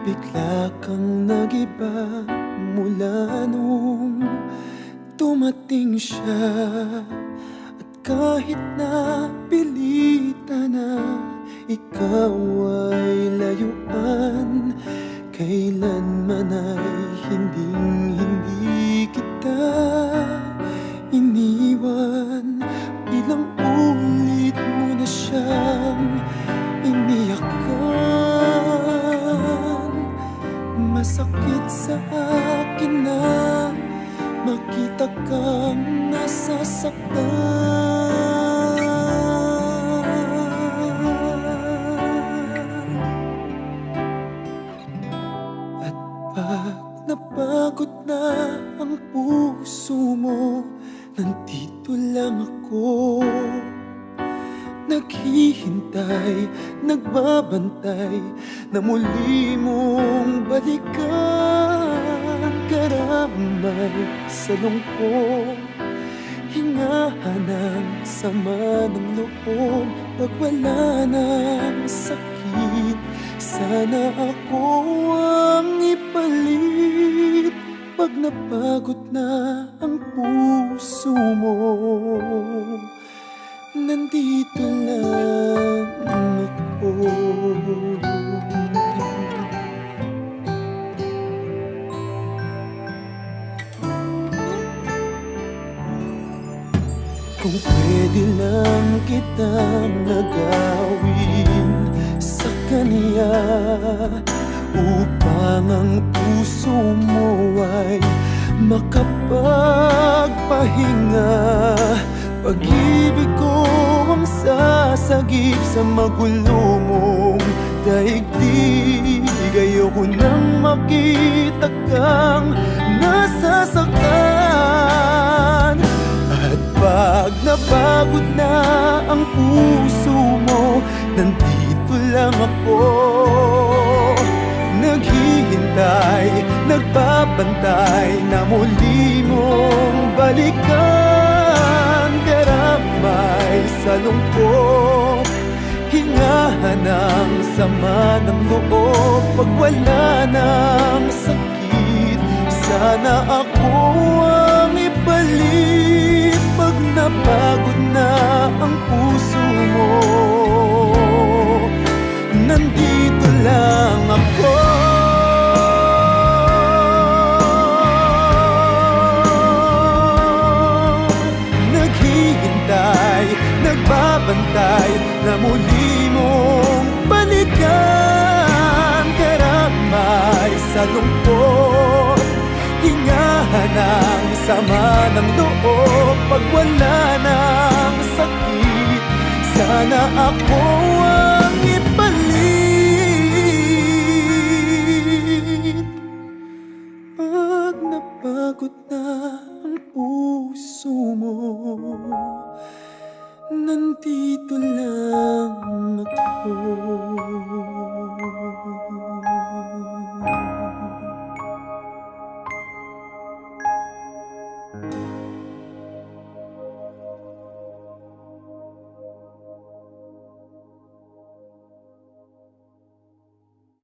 Bigla kang nagiba mula nung dumating siya. At kahit na pilitan na ikaw ay layuan. Sa akin na makita kang nasasaktan At pag napagod na ang puso mo Nandito lang ako. Naghihintay, nagbabantay Na muli mong balikan Karamay sa lungkot Hingahan ng sama ng loob. Pag wala ng sakit Sana ako ang ipalit. Pag napagod na ang puso mo Nandito lang ako Kung pwede lang kitang nagawin sa kanya Upang ang puso mo ay makapagpahinga Pag-ibig ko ang sasagip sa magulo mong daigdig. Ayoko nang makita kang napagod na ang puso mo. Nandito lang ako. Naghihintay, nagbabantay Na muli mong balikan. Karamay sa lungkot Hingahan ng sama ng loob. Pag wala ng sakit Sana ako Nandito lang ako. Naghihintay, nagbabantay Na muli mong balikan. Karamay sa lungkot Hingahan ang sama ng loob. Pag wala ng sakit Sana ako ang mo. Nandito lang ako